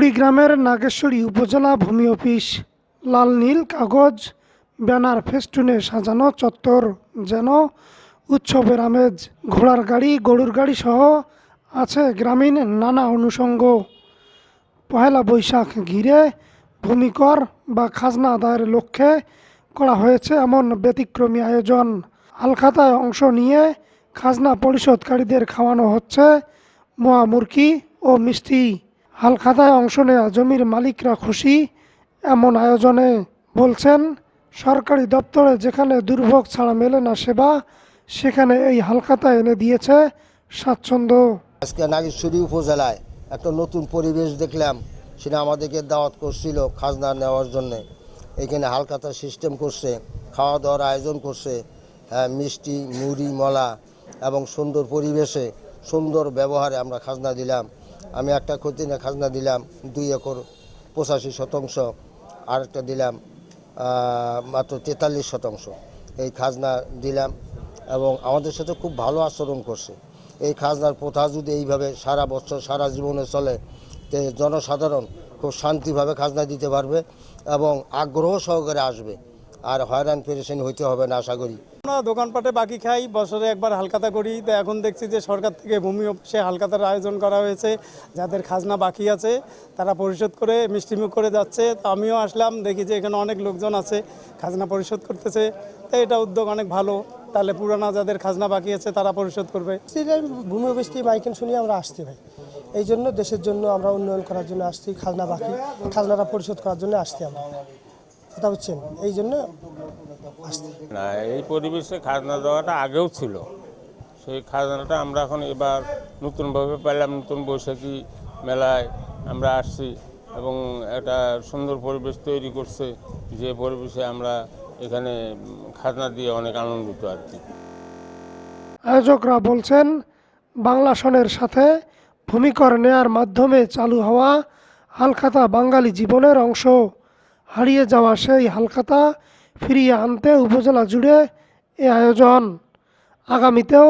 কুড়িগ্রামের নাগেশ্বরী উপজেলা ভূমি অফিস। লাল নীল কাগজ, ব্যানার ফেস্টুনে সাজানো চত্বর যেন উৎসবের আমেজ। ঘোড়ার গাড়ি, গরুর গাড়ি সহ আছে গ্রামীণ নানা অনুষঙ্গ। পহেলা বৈশাখ ঘিরে ভূমিকর বা খাজনা আদায়ের লক্ষ্যে করা হয়েছে এমন ব্যতিক্রমী আয়োজন। আলখাতায় অংশ নিয়ে খাজনা পরিশোধকারীদের খাওয়ানো হচ্ছে মোয়া মুরকি ও মিষ্টি। হালখাতায় অংশ নেওয়া জমির মালিকরা খুশি এমন আয়োজনে বলছেন সরকারি দপ্তরে যেখানে দুর্ভোগ ছাড়া মেলে না সেবা সেখানে এই হালখাতা এনে দিয়েছে স্বাচ্ছন্দ্য। আজকে নাগেশ্বরী উপজেলায় একটা নতুন পরিবেশ দেখলাম সেটা আমাদেরকে দাওয়াত করছিল খাজনা নেওয়ার জন্য। এখানে হালখাতা সিস্টেম করছে খাওয়া দাওয়ার আয়োজন করছে হ্যাঁ, মিষ্টি মুড়ি মলা এবং সুন্দর পরিবেশে সুন্দর ব্যবহারে আমরা খাজনা দিলাম। আমি একটা খতিনে খাজনা দিলাম, দুই একর পঁচাশি শতাংশ, আরেকটা দিলাম মাত্র তেতাল্লিশ শতাংশ। এই খাজনা দিলাম এবং আমাদের সাথে খুব ভালো আচরণ করছে। এই খাজনার প্রথা যদি এইভাবে সারা বছর, সারা জীবনে চলে জনসাধারণ খুব শান্তিভাবে খাজনা দিতে পারবে এবং আগ্রহ সহকারে আসবে। আর হয়রান পেরেশানি হইতে হবে না আশা করি। আমরা দোকানপাটে বাকি খাই বছরে একবার হালখাতা করি। তো এখন দেখছি যে সরকার থেকে ভূমি অফিসে হালখাতার আয়োজন করা হয়েছে যাদের খাজনা বাকি আছে তারা পরিশোধ করে মিষ্টিমুখ করে যাচ্ছে। তো আমিও আসলাম দেখি যে এখানে অনেক লোকজন আছে খাজনা পরিশোধ করতেছে। তো এটা উদ্যোগ অনেক ভালো। তাহলে পুরানা যাদের খাজনা বাকি আছে তারা পরিশোধ করবে। ভূমি অফিস থেকে মাইকেল শুনিয়ে আমরা আসতে ভাই। এই জন্য দেশের জন্য আমরা উন্নয়ন করার জন্য আসছি খাজনা বাকি খাজনাটা পরিশোধ করার জন্য আসছি আমরা। কথা বুঝছেন এই জন্য না এই পরিবেশে খাজনা দেওয়াটা আগেও ছিল। সেই খাজনাটা আমরা এখন এবার নতুনভাবে পেলাম নতুন বৈশাখী মেলায় আমরা আসছি এবং একটা সুন্দর পরিবেশ তৈরি করছে যে পরিবেশে আমরা এখানে খাজনা দিয়ে অনেক আনন্দিত আর কি। আয়োজকরা বলছেন বাংলা সনের সাথে ভূমিকর নেয়ার মাধ্যমে চালু হওয়া হালখাতা বাঙালি জীবনের অংশ। হারিয়ে যাওয়া সেই হালখাতা ফিরিয়ে আনতে উপজেলা জুড়ে এ আয়োজন। আগামীতেও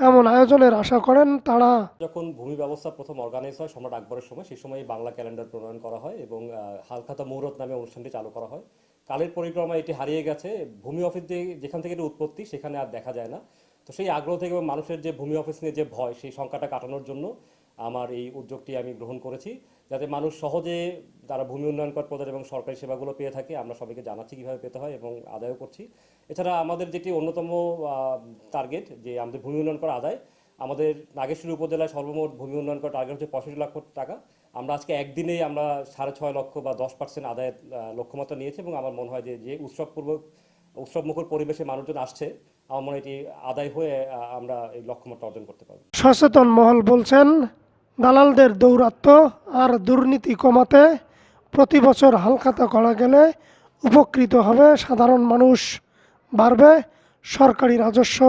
এমন আয়োজনের আশা করেন তারা। যখন ভূমি ব্যবস্থা প্রথম অর্গানাইজ হয়, সম্রাট আকবরের সময়, সেই সময় বাংলা ক্যালেন্ডার প্রণয়ন করা হয় এবং হালখাতা মৌরত নামে অনুষ্ঠানটি চালু করা হয়। কালের পরিক্রমায় এটি হারিয়ে গেছে। ভূমি অফিস যেখান থেকে এটি উৎপত্তি, সেখানে আর দেখা যায় না। তো সেই আগ্রহ থেকে মানুষের যে ভূমি অফিস নিয়ে যে ভয়, সেই সংখ্যাটা কাটানোর জন্য আমার এই উদ্যোগটি আমি গ্রহণ করেছি, যাতে মানুষ সহজে তারা ভূমি উন্নয়ন কর প্রদান এবং সরকারি সেবাগুলো পেয়ে থাকে। আমরা সবাইকে জানাচ্ছি কীভাবে পেতে হয় এবং আদায়ও করছি। এছাড়া আমাদের যেটি অন্যতম টার্গেট যে আমাদের ভূমি উন্নয়ন কর আদায়, আমাদের নাগেশ্বরী উপজেলায় সর্বমোট ভূমি উন্নয়ন কর টার্গেট হচ্ছে পঁয়ষট্টি লক্ষ টাকা। আমরা আজকে একদিনেই আমরা সাড়ে ছয় লক্ষ বা দশ পার্সেন্ট আদায়ের লক্ষ্যমাত্রা নিয়েছি এবং আমার মনে হয় যে যে উৎসবপূর্বক, উৎসবমুখর পরিবেশে মানুষজন আসছে, আমার মনে এটি আদায় হয়ে আমরা এই লক্ষ্যমাত্রা অর্জন করতে পারব। সচেতন মহল বলছেন দালালদের দৌরাত্ম আর দুর্নীতি কমাতে প্রতি বছর হালখাতা করা গেলে উপকৃত হবে সাধারণ মানুষ, বাড়বে সরকারি রাজস্ব।